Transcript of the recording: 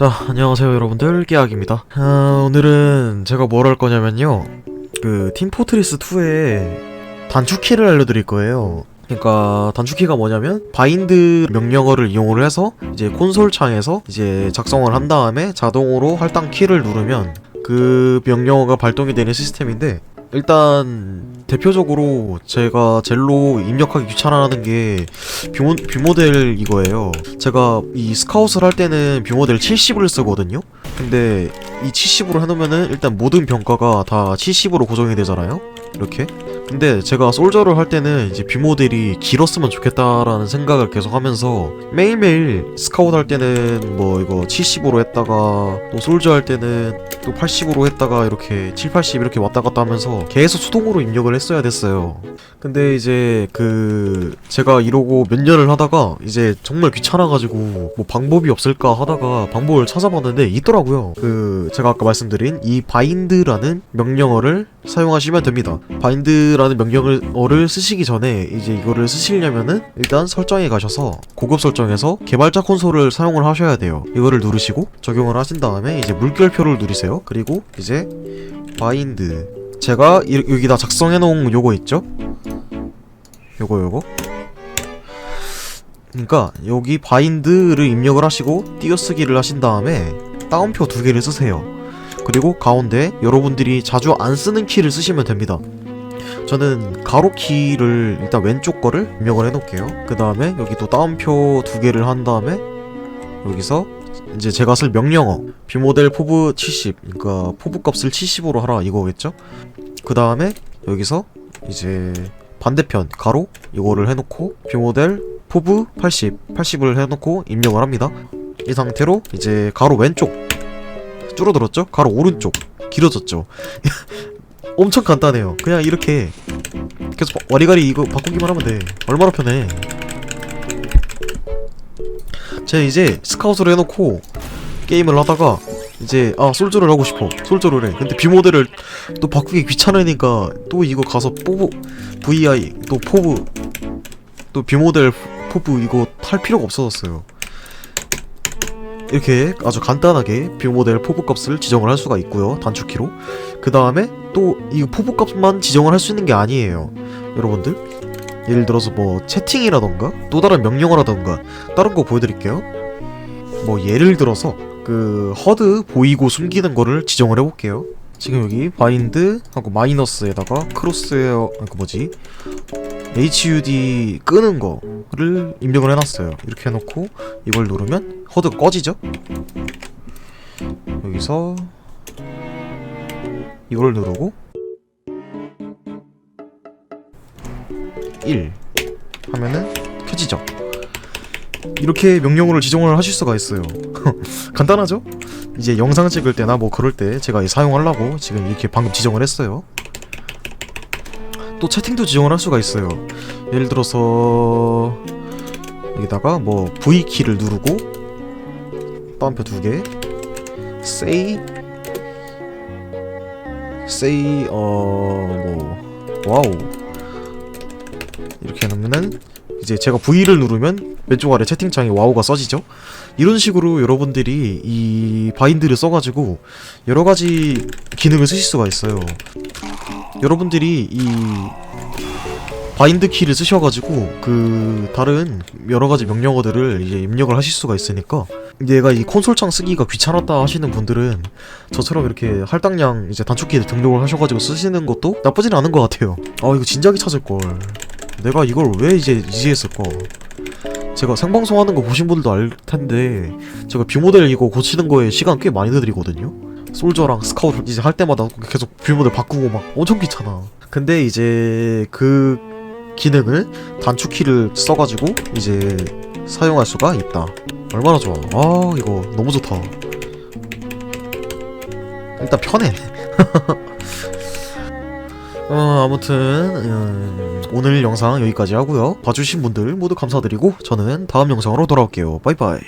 자, 안녕하세요 여러분들, 깨악입니다. 아, 오늘은 제가 뭘 할 거냐면요. 그, 팀포트리스 2의 단축키를 알려드릴 거예요. 그러니까 단축키가 뭐냐면 바인드 명령어를 이용을 해서 이제 콘솔 창에서 이제 작성을 한 다음에 자동으로 할당 키를 누르면 그 명령어가 발동이 되는 시스템인데 일단 대표적으로 제가 젤로 입력하기 귀찮아하는 게 뷰모, 뷰모델 이거예요. 제가 이 스카웃을 할 때는 뷰모델 70을 쓰거든요. 근데 이 70으로 해놓으면은 일단 모든 병가가 다 70으로 고정이 되잖아요. 이렇게. 근데 제가 솔저를 할 때는 이제 뷰모델이 길었으면 좋겠다라는 생각을 계속 하면서 매일매일 스카웃 할 때는 뭐 이거 70으로 했다가 또 솔저 할 때는 또 80으로 했다가 이렇게 7, 80 이렇게 왔다 갔다 하면서 계속 수동으로 입력을 했어야 됐어요. 근데 이제 그 제가 이러고 몇 년을 하다가 이제 정말 귀찮아가지고 뭐 방법이 없을까 하다가 방법을 찾아봤는데 있더라고요. 그 제가 아까 말씀드린 이 바인드라는 명령어를 사용하시면 됩니다. 바인드 라는 명령어를 쓰시기 전에 이제 이거를 쓰시려면은 일단 설정에 가셔서 고급 설정에서 개발자 콘솔을 사용을 하셔야 돼요. 이거를 누르시고 적용을 하신 다음에 이제 물결표를 누르세요. 그리고 이제 바인드 제가 이- 여기다 작성해 놓은 요거 있죠? 요거 요거 그러니까 여기 바인드를 입력을 하시고 띄어쓰기를 하신 다음에 따옴표 두 개를 쓰세요 그리고 가운데 여러분들이 자주 안 쓰는 키를 쓰시면 됩니다 저는 가로 키를 일단 왼쪽 거를 입력을 해 놓을게요. 그 다음에 여기 또 따옴표 두 개를 한 다음에 여기서 이제 제가 쓸 명령어 비모델 포브 70 그러니까 포브 값을 70으로 하라 이거겠죠? 그 다음에 여기서 이제 반대편 가로 이거를 해놓고 뷰모델 포브 80 80을 해놓고 입력을 합니다. 이 상태로 이제 가로 왼쪽 줄어들었죠? 가로 오른쪽 길어졌죠 엄청 간단해요. 그냥 이렇게 계속 바- 와리가리 이거 바꾸기만 하면 돼. 얼마나 편해. 제가 이제 스카웃을 해놓고 게임을 하다가 이제 아 솔저를 하고 싶어. 솔저를 해. 근데 뷰모델을 또 바꾸기 귀찮으니까 또 이거 가서 포브 VI 또 포브 또 뷰모델 포브 이거 탈 필요가 없어졌어요. 이렇게 아주 간단하게 뷰모델 포브 값을 지정을 할 수가 있고요. 단축키로. 그 다음에 또 이 포브 값만 지정을 할 수 있는 게 아니에요. 여러분들 예를 들어서 뭐 채팅이라던가 또 다른 명령어라던가 다른 거 보여드릴게요. 뭐 예를 들어서 그 허드 보이고 숨기는 거를 지정을 해볼게요. 지금 여기 바인드 하고 마이너스에다가 크로스웨어 그 뭐지? HUD 끄는 거를 입력을 해놨어요. 이렇게 해놓고 이걸 누르면 허드가 꺼지죠? 여기서 이걸 누르고 1 하면은 켜지죠. 이렇게 명령어를 지정을 하실 수가 있어요. 간단하죠? 이제 영상 찍을 때나 뭐 그럴 때 제가 사용하려고 지금 이렇게 방금 지정을 했어요. 또 채팅도 지정을 할 수가 있어요. 예를 들어서 여기다가 뭐 V키를 누르고 따옴표 두개 say say 어뭐 와우 이렇게 해놓으면은 이제 제가 V를 누르면 왼쪽 아래 채팅창에 와우가 써지죠 이런 식으로 여러분들이 이 바인드를 써가지고 여러 가지 기능을 쓰실 수가 있어요. 여러분들이 이 바인드 키를 쓰셔가지고 그 다른 여러 가지 명령어들을 이제 입력을 하실 수가 있으니까 얘가 이 콘솔창 쓰기가 귀찮았다 하시는 분들은 저처럼 이렇게 할당량 이제 단축키 등록을 하셔가지고 쓰시는 것도 나쁘진 않은 것 같아요. 아 이거 진작에 찾을 걸. 내가 이걸 왜 이제 이제 했을까? 제가 생방송 하는 거 보신 분들도 알 텐데 제가 뷰모델 이거 고치는 거에 시간 꽤 많이 들이거든요. 솔저랑 스카웃 이제 할 때마다 계속 뷰모델 바꾸고 막 엄청 귀찮아. 근데 이제 그 기능을 단축키를 써가지고 이제 사용할 수가 있다. 얼마나 좋아. 아 이거 너무 좋다. 일단 편해. 어, 아무튼 음, 오늘 영상 여기까지 하고요. 봐주신 분들 모두 감사드리고 저는 다음 영상으로 돌아올게요. 바이바이.